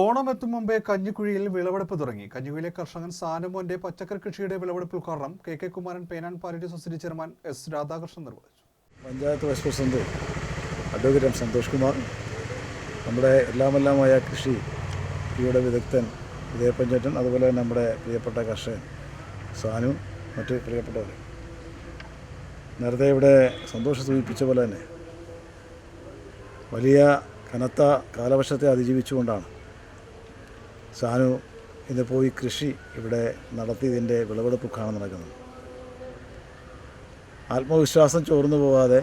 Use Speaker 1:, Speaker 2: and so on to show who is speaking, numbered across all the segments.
Speaker 1: ഓണം എത്തും മുമ്പേ കഞ്ഞിക്കുഴിയിൽ വിളവെടുപ്പ് തുടങ്ങി. കഞ്ഞിക്കുഴിയിലെ കർഷകൻ സാനുമോന്റെ പച്ചക്കറി കൃഷിയുടെ വിളവെടുപ്പ് ഉദ്ഘാടനം K K Kumaran pain and palliative society chairman S Radhakrishnan നിർവഹിച്ചു.
Speaker 2: Panchayat vice president advocate M Santhosh Kumar നമ്മുടെ എല്ലാമെല്ലാമായ കൃഷി ഇവിടെ വിദഗ്ധൻ വിജയപഞ്ചേട്ടൻ അതുപോലെ നമ്മുടെ പ്രിയപ്പെട്ട കർഷകൻ സാനു മറ്റ് പ്രിയപ്പെട്ടവർ നേരത്തെ ഇവിടെ സന്തോഷം സൂചിപ്പിച്ച പോലെ തന്നെ വലിയ കനത്ത കാലവർഷത്തെ അതിജീവിച്ചുകൊണ്ടാണ് സാനു ഇന്ന് പോയി കൃഷി ഇവിടെ നടത്തി ഇതിന്റെ വിളവെടുപ്പ് കാണാൻ നടക്കുന്നത് ആത്മവിശ്വാസം ചോർന്നു പോവാതെ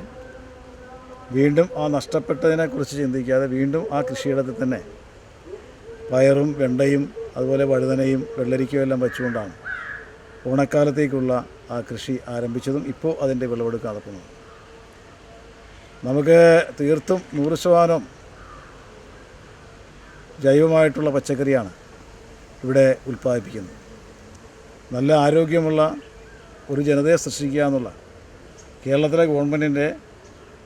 Speaker 2: വീണ്ടും ആ നഷ്ടപ്പെട്ടതിനെക്കുറിച്ച് ചിന്തിക്കാതെ വീണ്ടും ആ കൃഷിയിടത്തിൽ തന്നെ പയറും വെണ്ടയും അതുപോലെ വഴുതനയും വെള്ളരിക്കയും എല്ലാം വെച്ചുകൊണ്ടാണ് ഓണക്കാലത്തേക്കുള്ള ആ കൃഷി ആരംഭിച്ചതും ഇപ്പോൾ അതിന്റെ വിളവെടുപ്പ് നടക്കുന്നത്. നമുക്ക് തീർത്തും നൂറ് ശതമാനം ജൈവമായിട്ടുള്ള പച്ചക്കറിയാണ് ഇവിടെ ഉൽപ്പാദിപ്പിക്കുന്നത് നല്ല ആരോഗ്യമുള്ള ഒരു ജനതയെ സൃഷ്ടിക്കുക എന്നുള്ള കേരളത്തിലെ ഗവൺമെന്റിന്റെ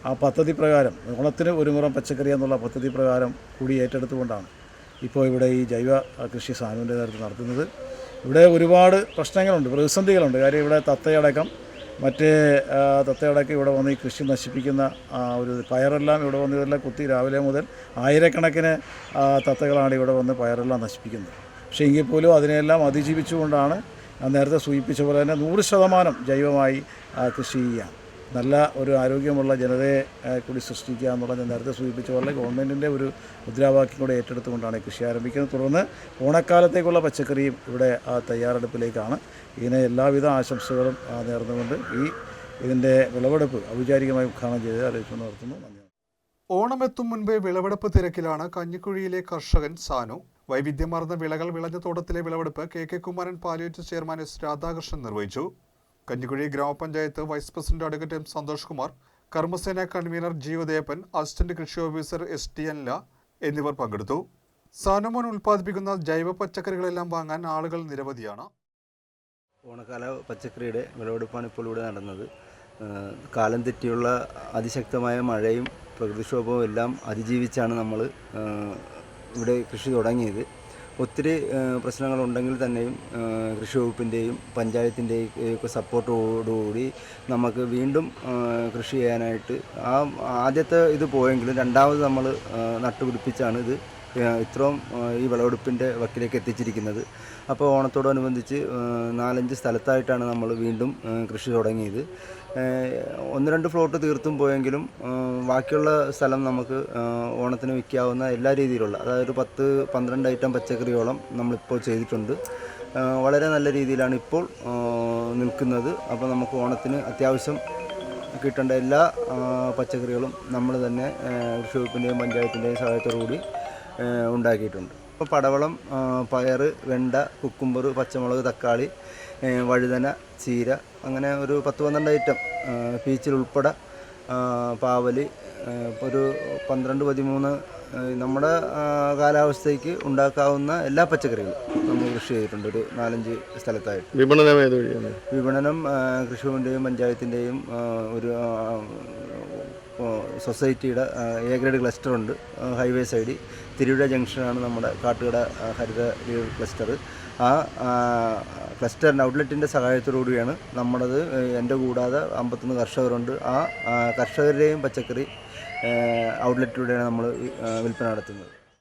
Speaker 2: ആ പദ്ധതി പ്രകാരം ഓണത്തിന് ഒരു മുറം പച്ചക്കറി എന്നുള്ള പദ്ധതി പ്രകാരം കൂടി ഏറ്റെടുത്തുകൊണ്ടാണ് ഇപ്പോൾ ഇവിടെ ഈ ജൈവ കൃഷി സാനുവിന്റെ നേതൃത്വം നടത്തുന്നത്. ഇവിടെ ഒരുപാട് പ്രശ്നങ്ങളുണ്ട് പ്രതിസന്ധികളുണ്ട്. കാര്യം ഇവിടെ തത്തയടക്കം മറ്റേ തത്തയടക്കം ഇവിടെ വന്ന് ഈ കൃഷി നശിപ്പിക്കുന്ന ഒരു പയറെല്ലാം ഇവിടെ വന്ന് ഇതെല്ലാം കുത്തി രാവിലെ മുതൽ ആയിരക്കണക്കിന് തത്തകളാണ് ഇവിടെ വന്ന് പയറെല്ലാം നശിപ്പിക്കുന്നത്. പക്ഷേ എങ്കിൽ പോലും അതിനെല്ലാം അതിജീവിച്ചുകൊണ്ടാണ് നേരത്തെ സൂചിപ്പിച്ച പോലെ തന്നെ നൂറ് ശതമാനം ജൈവമായി കൃഷി ചെയ്യാം നല്ല ഒരു ആരോഗ്യമുള്ള ജനതയെ കൂടി സൃഷ്ടിക്കുക എന്നുള്ള ഞാൻ നേരത്തെ സൂചിപ്പിച്ച പോലെ ഗവൺമെന്റിന്റെ ഒരു മുദ്രാവാക്യം കൂടെ ഏറ്റെടുത്തുകൊണ്ടാണ് കൃഷി ആരംഭിക്കുന്നത്. തുടർന്ന് ഓണക്കാലത്തേക്കുള്ള പച്ചക്കറിയും ഇവിടെ തയ്യാറെടുപ്പിലേക്കാണ്. ഇതിനെ എല്ലാവിധ ആശംസകളും നേർന്നുകൊണ്ട് ഈ ഇതിന്റെ വിളവെടുപ്പ് ഔപചാരികമായി ഉദ്ഘാടനം ചെയ്ത് അറിയിച്ചു നടത്തുന്നു നന്ദി.
Speaker 1: ഓണം എത്തും മുൻപേ വിളവെടുപ്പ് തിരക്കിലാണ് കഞ്ഞിക്കുഴിയിലെ കർഷകൻ സാനു. വൈവിധ്യമാർന്ന വിളകൾ വിളഞ്ഞ തോട്ടത്തിലെ വിളവെടുപ്പ് K K Kumaran palliative chairman S Radhakrishnan നിർവഹിച്ചു. കഞ്ഞിക്കുഴി ഗ്രാമപഞ്ചായത്ത് vice president advocate M Santhosh Kumar കർമ്മസേന കൺവീനർ ജീവദേപ്പൻ അസിസ്റ്റന്റ് കൃഷി ഓഫീസർ എസ് ടി അൻല എന്നിവർ പങ്കെടുത്തു. സാനുമോൻ ഉൽപ്പാദിപ്പിക്കുന്ന ജൈവ പച്ചക്കറികളെല്ലാം വാങ്ങാൻ ആളുകൾ നിരവധിയാണ്.
Speaker 3: ഓണക്കാല പച്ചക്കറിയുടെ വിളവെടുപ്പാണ് ഇപ്പോൾ ഇവിടെ നടന്നത്. കാലം തെറ്റിയുള്ള അതിശക്തമായ മഴയും പ്രകൃതിക്ഷോഭവും എല്ലാം അതിജീവിച്ചാണ് നമ്മൾ ഇവിടെ കൃഷി തുടങ്ങിയത്. ഒത്തിരി പ്രശ്നങ്ങളുണ്ടെങ്കിൽ തന്നെയും കൃഷി വകുപ്പിന്റെയും പഞ്ചായത്തിന്റെയും ഒക്കെ സപ്പോർട്ടോടുകൂടി നമുക്ക് വീണ്ടും കൃഷി ചെയ്യാനായിട്ട് ആ ആദ്യത്തെ ഇത് പോയെങ്കിലും രണ്ടാമത് നമ്മൾ നട്ടുപിടിപ്പിച്ചാണ് ഇത് ഇത്രയും ഈ വിളവെടുപ്പിന്റെ വക്കിലേക്ക് എത്തിച്ചിരിക്കുന്നത്. അപ്പോൾ ഓണത്തോടനുബന്ധിച്ച് നാലഞ്ച് സ്ഥലത്തായിട്ടാണ് നമ്മൾ വീണ്ടും കൃഷി തുടങ്ങിയത്. ഒന്ന് രണ്ട് ഫ്ലോട്ട് തീർത്തും പോയെങ്കിലും ബാക്കിയുള്ള സ്ഥലം നമുക്ക് ഓണത്തിന് വിൽക്കാവുന്ന എല്ലാ രീതിയിലുള്ള അതായത് ഒരു പത്ത് പന്ത്രണ്ട് ഐറ്റം പച്ചക്കറിയോളം നമ്മളിപ്പോൾ ചെയ്തിട്ടുണ്ട്. വളരെ നല്ല രീതിയിലാണ് ഇപ്പോൾ നിൽക്കുന്നത്. അപ്പോൾ നമുക്ക് ഓണത്തിന് അത്യാവശ്യം കിട്ടേണ്ട എല്ലാ പച്ചക്കറികളും നമ്മൾ തന്നെ കൃഷി വകുപ്പിന്റെയും പഞ്ചായത്തിന്റെയും സഹായത്തോടു കൂടി ഉണ്ടാക്കിയിട്ടുണ്ട്. ഇപ്പോൾ പടവളം പയർ വെണ്ട കുക്കുമ്പർ പച്ചമുളക് തക്കാളി വഴുതന ചീര അങ്ങനെ ഒരു പത്ത് പന്ത്രണ്ട് ഐറ്റം പീച്ചിൽ ഉൾപ്പെടെ പാവലി ഒരു പന്ത്രണ്ട് പതിമൂന്ന് നമ്മുടെ കാലാവസ്ഥയ്ക്ക് ഉണ്ടാക്കാവുന്ന എല്ലാ പച്ചക്കറികളും നമ്മൾ കൃഷി ചെയ്തിട്ടുണ്ട്. ഒരു നാലഞ്ച് സ്ഥലത്തായിട്ട്.
Speaker 4: വിപണനം
Speaker 3: വിപണനം കൃഷിഭവന്റെയും പഞ്ചായത്തിന്റെയും ഒരു ആ, സൊസൈറ്റിയുടെ എ ഗ്രേഡ് ക്ലസ്റ്റർ ഉണ്ട് ഹൈവേ സൈഡിൽ. തിരുവിഴ ജംഗ്ഷനാണ് നമ്മുടെ കാട്ടുകട ഹരിത ക്ലസ്റ്റർ. ആ ക്ലസ്റ്ററിന്റെ ഔട്ട്ലെറ്റിന്റെ സഹായത്തോടുകൂടിയാണ് നമ്മുടേത് എന്റെ കൂടാതെ അമ്പത്തൊന്ന് കർഷകരുണ്ട്. ആ, കർഷകരുടെയും പച്ചക്കറി ഔട്ട്ലെറ്റിലൂടെയാണ് നമ്മൾ വിൽപ്പന നടത്തുന്നത്.